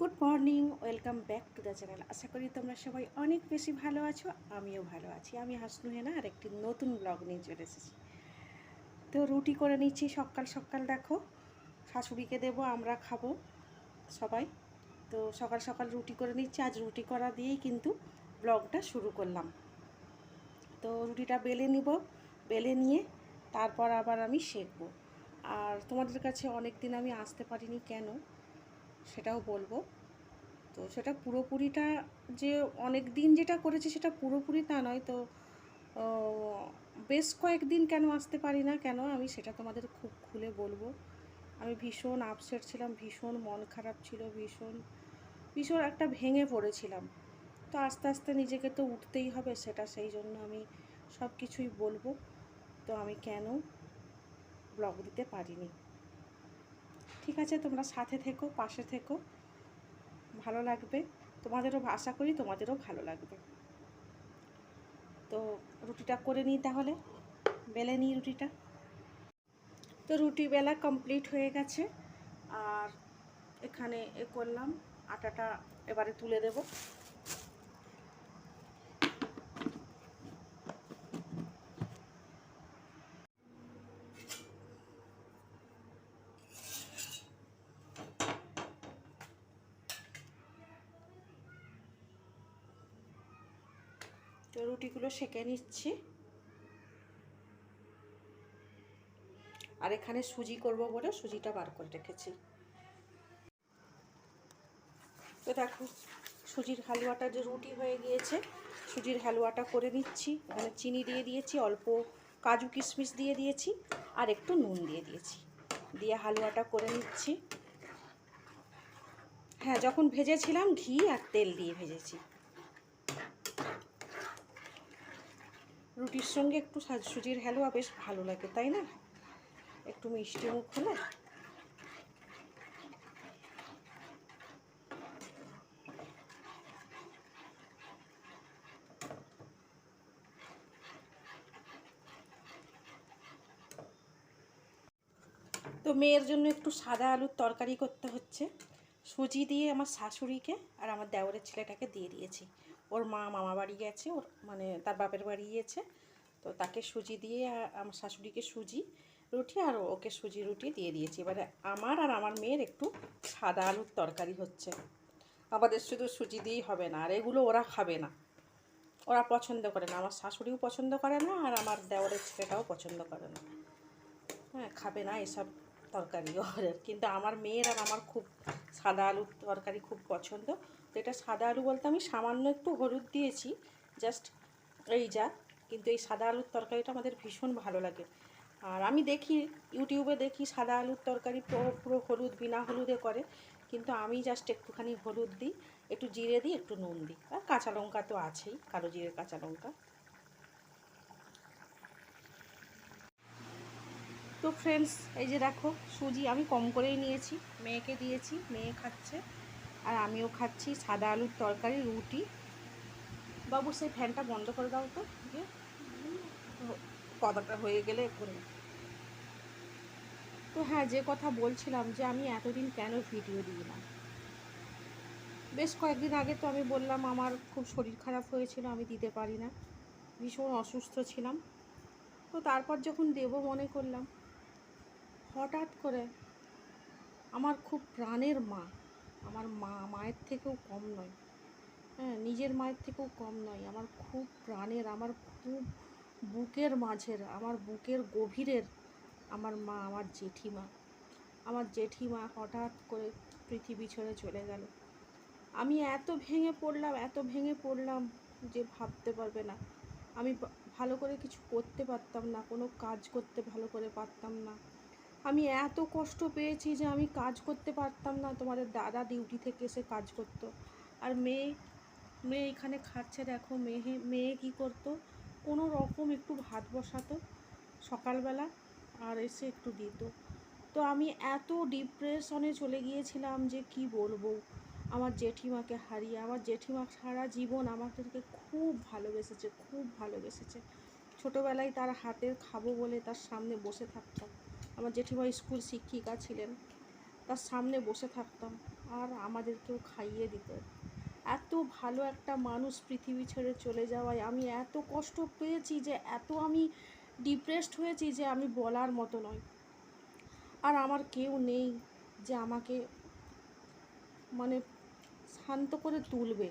Good morning, welcome back to the channel. আশা করি তোমরা সবাই অনেক বেশি ভালো আছো, আমিও ভালো আছি। আমি হাসনু হেনা আর একটি নতুন ব্লগ নিয়ে চলে এসেছি। তো রুটি করে নিচ্ছি, সকাল সকাল দেখো। শাশুড়িকে দেবো, আমরা খাব সবাই। তো সকাল সকাল রুটি করে নিচ্ছি, আজ রুটি করা দিয়েই কিন্তু ব্লগটা শুরু করলাম। তো রুটিটা বেলে নিব, বেলে নিয়ে তারপর আবার আমি সেঁকবো। আর তোমাদের কাছে অনেক দিন আমি আসতে পারিনি, কেন? সেটাও বলব। তো সেটা পুরোপুরিটা যে অনেক দিন যেটা করেছি সেটা পুরোপুরি তা নয়। তো বেশ কয়েকদিন কেন আসতে পারি না, কেন আমি সেটা তোমাদের খুব খুলে বলব। আমি ভীষণ আপসেট ছিলাম, ভীষণ মন খারাপ ছিল, ভীষণ ভীষণ একটা ভেঙে পড়েছিলাম। তো আস্তে আস্তে নিজেকে তো উঠতেই হবে, সেটা সেই জন্য আমি সব কিছুই বলব। তো আমি কেন ব্লগ দিতে পারিনি? ঠিক আছে, তোমরা সাথে থেকো, পাশে থেকো। ভালো লাগবে। তোমাদেরও আশা করি তোমাদেরও ভালো লাগবে। তো রুটিটা করে নিই তাহলে। বেলে নিই রুটিটা। তো রুটি বেলা কমপ্লিট হয়ে গেছে। আর এখানে এ করলাম। আটাটা এবারে তুলে দেব। তো রুটিগুলো সেঁকে নিচ্ছি। আর এখানে সুজি করব বলে সুজিটা বার করে রেখেছি। তো দেখো, সুজির হালুয়াটা যে রুটি হয়ে গিয়েছে, সুজির হালুয়াটা করে নিচ্ছি। এখানে চিনি দিয়ে দিয়েছি, অল্প কাজু কিশমিশ দিয়ে দিয়েছি, আর একটু নুন দিয়ে দিয়েছি। দিয়ে হালুয়াটা করে নিচ্ছি। হ্যাঁ যখন ভেজেছিলাম, ঘি আর তেল দিয়ে ভেজেছি। রুটির সঙ্গে একটু সা- সুজির হালুয়া বেশ ভালো লাগে, তাই না? একটু মিষ্টি মুখ হলে। তো মেয়ের জন্য একটু সাদা আলুর তরকারি করতে হচ্ছে। সুজি দিয়ে আমার শাশুড়িকে আর আমার দেওরের ছেলেটাকে দিয়ে দিয়েছি। ওর মা মামা বাড়ি গেছে, ওর মানে তার বাপের বাড়ি গিয়েছে। তো তাকে সুজি দিয়ে আমার শাশুড়িকে সুজি রুটি আর ওকে সুজি রুটি দিয়ে দিয়েছি। এবারে আমার আর আমার মেয়ের একটু সাদা আলুর তরকারি হচ্ছে। আমাদের শুধু সুজি দিয়েই হবে না, আর এগুলো ওরা খাবে না। ওরা পছন্দ করে না, আমার শাশুড়িও পছন্দ করে না আর আমার দেওরের ছেলেটাও পছন্দ করে না। হ্যাঁ খাবে না এসব তরকারি ওদের। কিন্তু আমার মেয়ের আর আমার খুব সাদা আলুর তরকারি খুব পছন্দ। তো এটা সাদা আলু বলতে আমি সামান্য একটু হলুদ দিয়েছি জাস্ট এই যা। কিন্তু এই সাদা আলুর তরকারিটা আমাদের ভীষণ ভালো লাগে। আর আমি দেখি, ইউটিউবে দেখি সাদা আলুর তরকারি পুরো পুরো হলুদ, বিনা হলুদে করে। কিন্তু আমি জাস্ট একটুখানি হলুদ দিই, একটু জিরে দিই, একটু নুন দিই। আর কাঁচা লঙ্কা তো আছেই, কালো জিরে, কাঁচা লঙ্কা। তো ফ্রেন্ডস এই যে দেখো, সুজি আমি কম করেই নিয়েছি। মেয়েকে দিয়েছি, মেয়ে খাচ্ছে। আর আমিও খাচ্ছি সাদা আলুর তরকারি, রুটি। বাবু, সেই ফ্যানটা বন্ধ করে দাও তো। কথাটা হয়ে গেলে করে তো হ্যাঁ যে কথা বলছিলাম যে আমি এতদিন কেন ভিডিও দিই না? বেশ কয়েকদিন আগে তো আমি বললাম, আমার খুব শরীর খারাপ হয়েছিল, আমি দিতে পারি না। ভীষণ অসুস্থ ছিলাম। তো তারপর যখন দেব মনে করলাম, হঠাৎ করে আমার খুব প্রাণের মা আমার মা, মায়ের থেকেও কম নয়। হ্যাঁ নিজের মায়ের থেকেও কম নয়। আমার খুব প্রাণের, আমার খুব বুকের মাঝের, আমার বুকের গভীরের আমার মা, আমার জেঠিমা। আমার জেঠিমা হঠাৎ করে পৃথিবী ছেড়ে চলে গেল। আমি এত ভেঙে পড়লাম, এত ভেঙে পড়লাম যে ভাবতে পারবে না। আমি ভালো করে কিছু করতে পারতাম না, কোনো কাজ করতে ভালো করে পারতাম না। আমি এত কষ্ট পেয়েছি যে আমি কাজ করতে পারতাম না। তোমাদের দাদা ডিউটি থেকে এসে কাজ করতো। আর মেয়ে মেয়ে এখানে খাচ্ছে দেখো, মেয়ে মেয়ে কী করতো? কোনো রকম একটু ভাত বসাতো সকালবেলা আর এসে একটু দিত। তো আমি এত ডিপ্রেশনে চলে গিয়েছিলাম যে কি বলব? আমার জেঠিমাকে হারিয়ে, আমার জেঠিমা সারা জীবন আমাদেরকে খুব ভালোবেসেছে খুব ভালোবেসেছে। ছোটোবেলায় তার হাতের খাব বলে তার সামনে বসে থাকতাম। আমার জেঠিমা স্কুল শিক্ষিকা ছিলেন। তার সামনে বসে থাকতাম আর আমাদেরকেও খাইয়ে দিত। এত ভালো একটা মানুষ পৃথিবী ছেড়ে চলে যাওয়ায় আমি এত কষ্ট পেয়েছি যে, এত আমি ডিপ্রেসড হয়েছি যে, আমি বলার মতো নয় আর আমার কেউ নেই যে আমাকে মানে শান্ত করে তুলবে,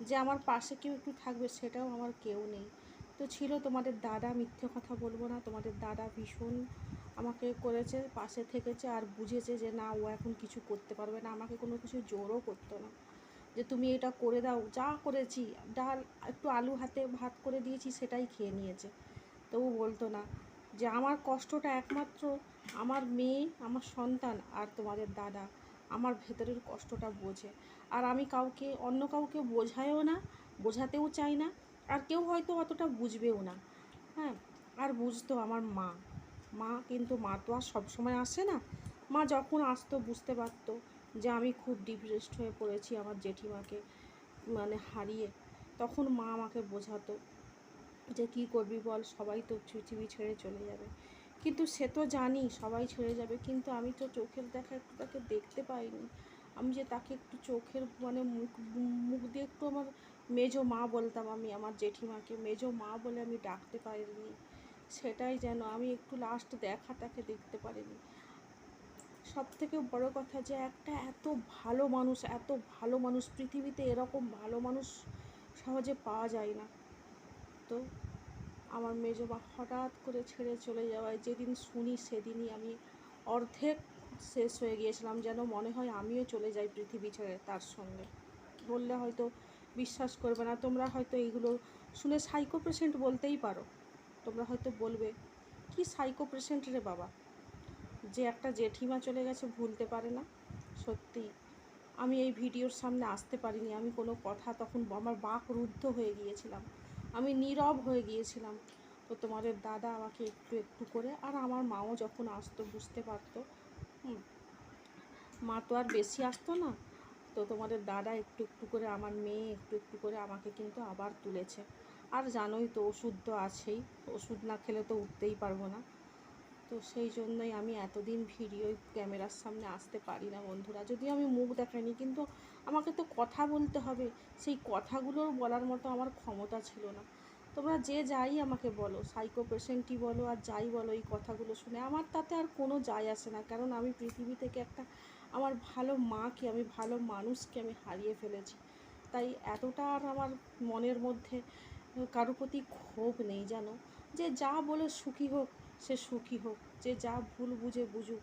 যে আমার পাশে কেউ একটু থাকবে সেটাও আমার কেউ নেই। তো ছিল তোমাদের দাদা, মিথ্যে কথা বলব না, তোমাদের দাদা ভীষণ আমাকে করেছে, পাশে থেকেছে আর বুঝেছে যে না, ও এখন কিছু করতে পারবে না। আমাকে কোনো কিছু জোরও করতো না। যে তুমি এটা করে দাও, যা করেছি, ডাল, একটু আলু হাতে ভাত করে দিয়েছি, সেটাই খেয়ে নিয়েছে। তবু বলতো না যে আমার কষ্টটা একমাত্র আমার মেয়ে, আমার সন্তান আর তোমাদের দাদা। আমার ভেতরের কষ্টটা বোঝে। আর আমি কাউকে, অন্য কাউকে বোঝায়ও না, বোঝাতেও চাই না। আর কেউ হয়তো অতটা বুঝবেও না। হ্যাঁ আর বুঝতো আমার মা। মা কিন্তু মা তো আর সবসময় আসে না। মা যখন আসতো বুঝতে পারতো যে আমি খুব ডিপ্রেসড হয়ে পড়েছি আমার জেঠিমাকে মানে হারিয়ে। তখন মা আমাকে বোঝাতো যে কী করবি বল, সবাই তো পৃথিবী ছেড়ে চলে যাবে। কিন্তু সে তো জানি সবাই ছেড়ে যাবে, কিন্তু আমি তো চোখের দেখা একটু তাকে দেখতে পাইনি। আমি যে তাকে একটু চোখের মানে মুখ মুখ দিয়ে একটু আমার মেজো মা বলতাম আমি, আমার জেঠিমাকে, মেজো মা বলে আমি ডাকতে পারিনি। সেটাই যেন আমি একটু লাস্ট দেখা তাকে দেখতে পারিনি। সব থেকে বড় কথা যে একটা এত ভালো মানুষ, এত ভালো মানুষ, পৃথিবীতে এরকম ভালো মানুষ সহজে পাওয়া যায় না। তো আমার মেজো মা হঠাৎ করে ছেড়ে চলে যাওয়ায় যেদিন শুনি সেদিনই আমি অর্ধেক শেষ হয়ে গিয়েছিলাম, যেন মনে হয় আমিও চলে যাই পৃথিবী ছেড়ে তার সঙ্গে। বললে হয়তো বিশ্বাস করবে না, তোমরা হয়তো এইগুলো শুনে সাইকো পেশেন্ট বলতেই পারো। তোমরা হয়তো বলবে, কি সাইকো পেশেন্ট রে বাবা? যে একটা জেঠিমা চলে গেছে ভুলতে পারে না? সত্যি, আমি এই ভিডিওর সামনে আসতে পারিনি। আমি কোনো কথা তখন আমার বাক রুদ্ধ হয়ে গিয়েছিলাম। আমি নীরব হয়ে গিয়েছিলাম। তো তোমাদের দাদা আমাকে একটু একটু করে, আর আমার মাও যখন আসতো, বুঝতে পারতো। মা তো আর বেশি আসতো না। তো তোমাদের দাদা একটু একটু করে, আমার মেয়ে একটু একটু করে আমাকে কিন্তু আবার তুলেছে। আর জানোই তো ওষুধ তো আছেই, ওষুধ না খেলে তো উঠতেই পারব না। তো সেই জন্যই আমি এতদিন ভিডিও ক্যামেরার সামনে আসতে পারি না বন্ধুরা। যদিও আমি মুখ দেখাইনি কিন্তু আমাকে তো কথা বলতে হবে। সেই কথাগুলোর বলার মতো আমার ক্ষমতা ছিল না। তোমরা যে যাই আমাকে বলো সাইকো পেশেন্টই বলো আর যাই বলো এই কথাগুলো শুনে, আমার তাতে আর কোনো যায় আসে না। কারণ আমি পৃথিবী থেকে একটা আমার ভালো মাকে, আমি ভালো মানুষকে আমি হারিয়ে ফেলেছি। তাই এতটা আর আমার মনের মধ্যে কারও প্রতি ক্ষোভ নেই, জানো? যে যা বলে সুখী হোক, সে সুখী হোক। যে যা ভুল বুঝে বুঝুক,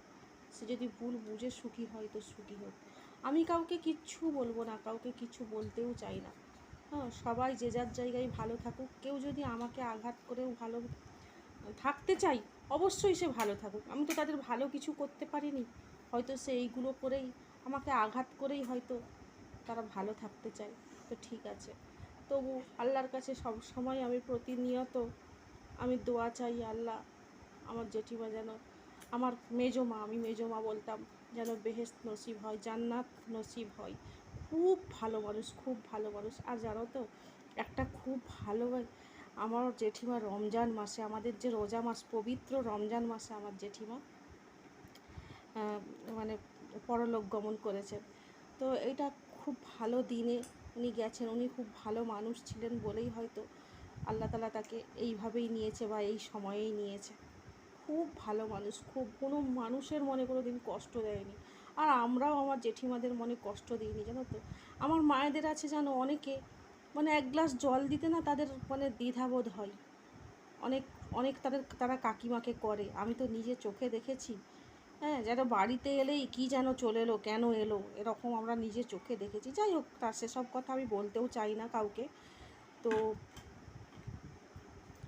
সে যদি ভুল বুঝে সুখী হয়, তো সুখী হোক। আমি কাউকে কিচ্ছু বলব না, কাউকে কিছু বলতেও চাই না। হ্যাঁ সবাই যে যার জায়গায় ভালো থাকুক, কেউ যদি আমাকে আঘাত করেও ভালো থাকতে চাই, অবশ্যই সে ভালো থাকুক। আমি তো তাদের ভালো কিছু করতে পারিনি। হয়তো সে এইগুলো করেই, আমাকে আঘাত করেই হয়তো তারা ভালো থাকতে চায়। তো ঠিক আছে। তবু আল্লাহর কাছে সব সময় আমি প্রতিনিয়ত আমি দোয়া চাই, আল্লাহ আমার জেঠিমা যেন, আমার মেজো মা আমি মেজো মা বলতাম যেন বেহেস্ত নসিব হয়, জান্নাত নসিব হয়। খুব ভালো মানুষ, খুব ভালো মানুষ। আর জানো তো, একটা খুব ভালো আমার জেঠিমা রমজান মাসে, আমাদের যে রোজা মাস, পবিত্র রমজান মাসে আমার জেঠিমা মানে পরলোক গমন করেছেন তো এটা খুব ভালো দিনে উনি গেছেন, উনি খুব ভালো মানুষ ছিলেন বলেই হয়তো আল্লাহ তালা তাকে এইভাবেই নিয়েছে বা এই সময়েই নিয়েছে। খুব ভালো মানুষ, খুব, কোনো মানুষের মনে কোনো দিন কষ্ট দেয়নি। আর আমরাও আমার জেঠিমাদের মনে কষ্ট দিইনি, জানো তো? আমার মায়েদের আছে জানো অনেকে মানে এক গ্লাস জল দিতে না তাদের মানে দ্বিধাবোধ হয়। অনেক অনেক তাদের, তারা কাকিমাকে করে। আমি তো নিজে চোখে দেখেছি হ্যাঁ যেন বাড়িতে এলেই কী যেন চলে এলো, কেন এলো, এরকম আমরা নিজে চোখে দেখেছি। যাই হোক তার সেসব কথা আমি বলতেও চাই না কাউকে। তো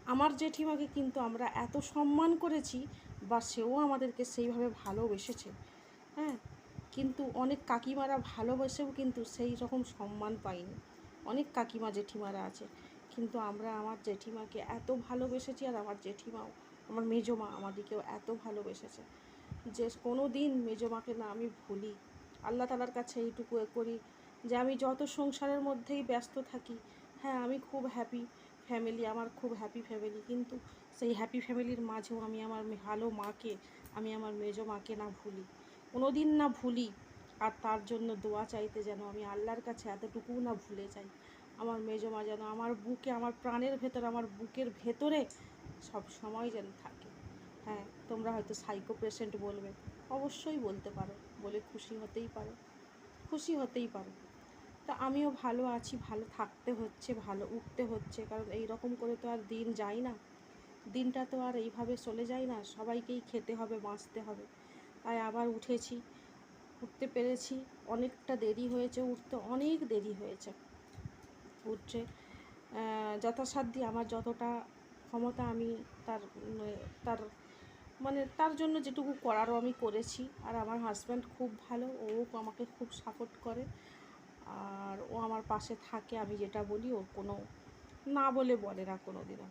আমার জেঠিমাকে কিন্তু আমরা এত সম্মান করেছি, বা সেও আমাদেরকে সেইভাবে ভালোবেসেছে হ্যাঁ। কিন্তু অনেক কাকিমারা ভালোবেসেও কিন্তু সেই রকম সম্মান পাইনি অনেক কাকিমা জেঠিমারা আছে, কিন্তু আমরা আমার জেঠিমাকে এত ভালোবেসেছি, আর আমার জেঠিমাও, আমার মেজমা আমাদেরকেও এত ভালোবেসেছে। যে কোনো দিন মেজো মাকে না আমি ভুলি। আল্লাহ তালার কাছে এইটুকু করি যে আমি যত সংসারের মধ্যেই ব্যস্ত থাকি হ্যাঁ আমি খুব হ্যাপি ফ্যামিলি আমার খুব হ্যাপি ফ্যামিলি কিন্তু সেই হ্যাপি ফ্যামিলির মাঝেও আমি আমার ভালো মাকে, আমি আমার মেজো মাকে না ভুলি। কোনো দিন না ভুলি, আর তার জন্য দোয়া চাইতে যেন আমি আল্লাহর কাছে এতটুকুও না ভুলে যাই। আমার মেজ মা যেন আমার বুকে, আমার প্রাণের ভেতর, আমার বুকের ভেতরে সব সময় যেন থাকে। হ্যাঁ তোমরা হয়তো সাইকো পেশেন্ট বলবে। অবশ্যই বলতে পারো, বলে খুশি হতেই পারো, খুশি হতেই পারো। তা আমিও ভালো আছি, ভালো থাকতে হচ্ছে, ভালো উঠতে হচ্ছে, কারণ এই রকম করে তো আর দিন যায় না। দিনটা তো আর এইভাবে চলে যায় না, সবাইকেই খেতে হবে, বাঁচতে হবে। তাই আবার উঠেছি, উঠতে পেরেছি, অনেকটা দেরি হয়েছে, উঠতে অনেক দেরি হয়েছে। উঠছে যথাসাধ্য আমার যতটা ক্ষমতা আমি তার তার মানে তার জন্য যেটুকু করারও আমি করেছি। আর আমার হাজব্যান্ড খুব ভালো, ও আমাকে খুব সাপোর্ট করে। আর ও আমার পাশে থাকে, আমি যেটা বলি ওর কোনো না বলে বলে না কোনো দিনও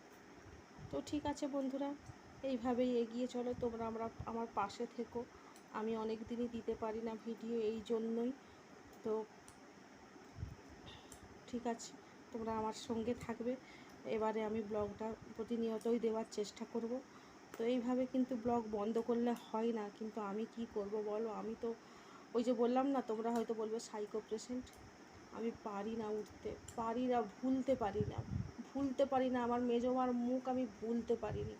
তো ঠিক আছে বন্ধুরা, এইভাবেই এগিয়ে চলো। তোমরা আমরা, আমার পাশে থেকো। আমি অনেক দিনই দিতে পারি না ভিডিও এই জন্যই। তো ঠিক আছে, তোমরা আমার সঙ্গে থাকবে। এবারে আমি ব্লগটা প্রতিনিয়তই দেওয়ার চেষ্টা করব। তো এইভাবে কিন্তু ব্লগ বন্ধ করলে হয় না, কিন্তু আমি কি করব বলো? আমি তো ওই যে বললাম না, তোমরা হয়তো বলবে সাইকো পেশেন্ট আমি পারি না উঠতে, পারি না, ভুলতে পারি না। ভুলতে পারি না, আমার মেজমার মুখ আমি ভুলতে পারিনি।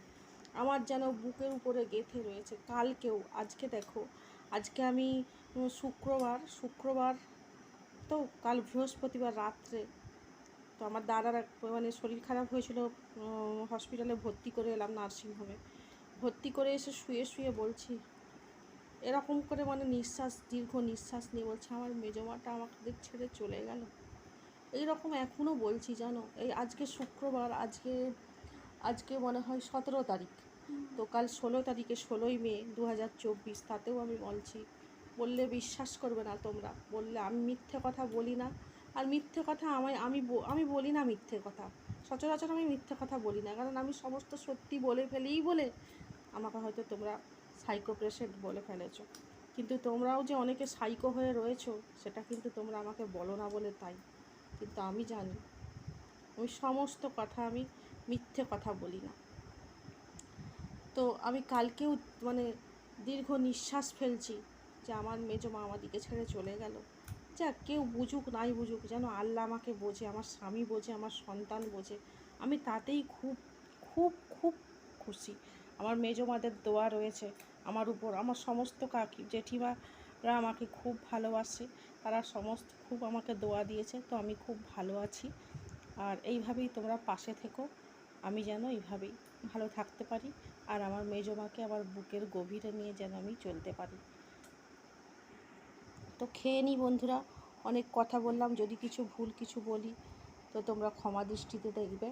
আমার যেন বুকের উপরে গেঁথে রয়েছে। কালকেও, আজকে দেখো, আজকে আমি শুক্রবার শুক্রবার তো কাল বৃহস্পতিবার রাত্রে তো আমার দাদার মানে শরীর খারাপ হয়েছিল হসপিটালে ভর্তি করে এলাম নার্সিংহোমে ভর্তি করে এসে শুয়ে শুয়ে বলছি, এরকম করে মানে নিঃশ্বাস, দীর্ঘ নিঃশ্বাস নিয়ে বলছে, আমার মেজমাটা আমাকে ছেড়ে চলে গেল। এইরকম এখনও বলছি, জানো? এই আজকে শুক্রবার, আজকে আজকে মনে হয় সতেরো তারিখ। তো কাল ষোলো তারিখে ষোলোই মে দু হাজার চব্বিশ, তাতেও আমি বলছি, বললে বিশ্বাস করবে না তোমরা। বললে আমি মিথ্যে কথা বলি না। আর মিথ্যে কথা আমায়, আমি আমি বলি না মিথ্যে কথা। সচরাচর আমি মিথ্যে কথা বলি না। কারণ আমি সমস্ত সত্যি বলে ফেলেই বলে আমাকে হয়তো তোমরা সাইকো পেশেন্ট বলে ফেলেছ। কিন্তু তোমরাও যে অনেকে সাইকো হয়ে রয়েছো, সেটা কিন্তু তোমরা আমাকে বলো না বলে তাই। কিন্তু আমি জানি আমি সমস্ত কথা আমি মিথ্যে কথা বলি না। তো আমি কালকেও মানে দীর্ঘ নিঃশ্বাস ফেলছি যে আমার মেজো মা আমাদিকে ছেড়ে চলে গেল। যাক কেউ বুঝুক নাই বুঝুক, যেন আল্লাহ আমাকে বোঝে, আমার স্বামী বোঝে, আমার সন্তান বোঝে। আমি তাতেই খুব খুব খুব খুশি। আমার মেজো মাদের দোয়া রয়েছে আমার উপর। আমার সমস্ত কাকি, জেঠিমারা আমাকে খুব ভালোবাসে, তারা সমস্ত খুব আমাকে দোয়া দিয়েছে, তো আমি খুব ভালো আছি। আর এইভাবেই তোমরা পাশে থেকো, আমি যেন এইভাবেই ভালো থাকতে পারি, আর আমার মেজমাকে আমার বুকের গভীরে নিয়ে যেন আমি চলতে পারি। তো খেয়ে নিই বন্ধুরা, অনেক কথা বললাম, যদি কিছু ভুল কিছু বলি, তো তোমরা ক্ষমা দৃষ্টিতে দেখবে।